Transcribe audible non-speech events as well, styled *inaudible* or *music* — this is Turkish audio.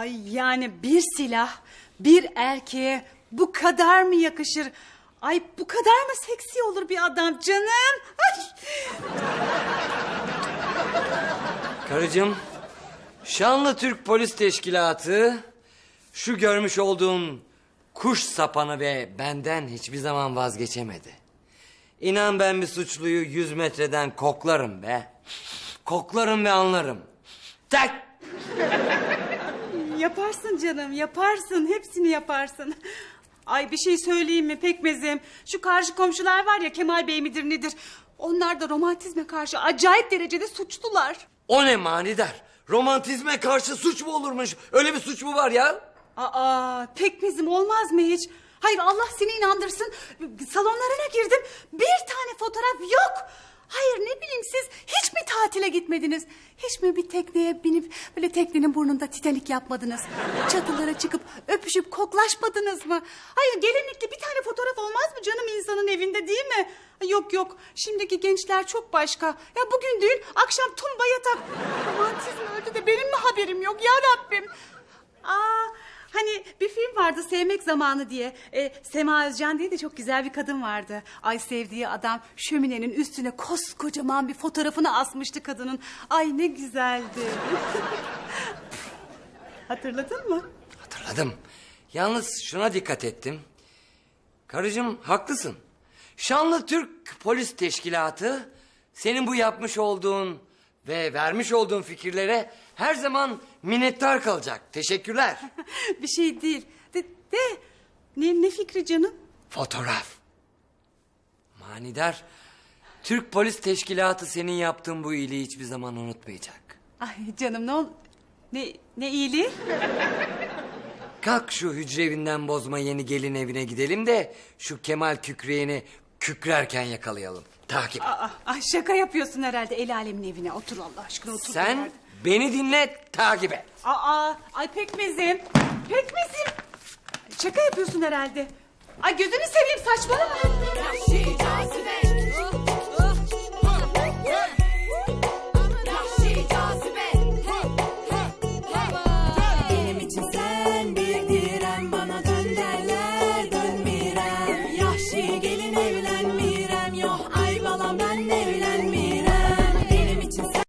Ay yani bir silah bir erkeğe bu kadar mı yakışır? Ay bu kadar mı seksi olur bir adam canım? Ay. Karıcığım, Şanlı Türk Polis Teşkilatı şu görmüş olduğun kuş sapanı ve benden hiçbir zaman vazgeçemedi. İnan ben bir suçluyu yüz metreden koklarım be. Koklarım ve anlarım. Tak! Yaparsın canım yaparsın hepsini yaparsın. Ay bir şey söyleyeyim mi pekmezim? Şu karşı komşular var ya Kemal Bey midir nedir? Onlar da romantizme karşı acayip derecede suçlular. O ne manidar? Romantizme karşı suç mu olurmuş? Öyle bir suç mu var ya? Aa pekmezim olmaz mı hiç? Hayır Allah seni inandırsın. Salonlarına girdim bir tane fotoğraf yok. Hayır ne bileyim siz hiç mi tatile gitmediniz? Hiç mi bir tekneye binip böyle teknenin burnunda titanik yapmadınız? Çatılara çıkıp öpüşüp koklaşmadınız mı? Hayır gelinlikli bir tane fotoğraf olmaz mı canım insanın evinde değil mi? Yok yok şimdiki gençler çok başka. Ya bugün düğün akşam tumba yatak. Romantizm öldü de benim mi haberim yok ya Rabbim? Aa, hani bir film vardı Sevmek Zamanı diye. Ee, Sema Özcan diye de çok güzel bir kadın vardı. Ay sevdiği adam şöminenin üstüne koskocaman bir fotoğrafını asmıştı kadının. Ay ne güzeldi. *laughs* Hatırladın mı? Hatırladım. Yalnız şuna dikkat ettim. Karıcığım haklısın. Şanlı Türk Polis Teşkilatı senin bu yapmış olduğun ve vermiş olduğun fikirlere her zaman minnettar kalacak. Teşekkürler. *laughs* bir şey değil. De, de ne, ne fikri canım? Fotoğraf. Manidar. Türk Polis Teşkilatı senin yaptığın bu iyiliği hiçbir zaman unutmayacak. Ay canım ne ol... Ne, ne iyiliği? Kalk şu hücre evinden bozma yeni gelin evine gidelim de şu Kemal Kükreyen'i kükrerken yakalayalım. Takip. Aa, ay şaka yapıyorsun herhalde el alemin evine. Otur Allah aşkına otur. Sen nerede? beni dinle, takip et. Aa, ay pekmezim. Pekmezim. Şaka yapıyorsun herhalde. Ay gözünü seveyim saçmalama.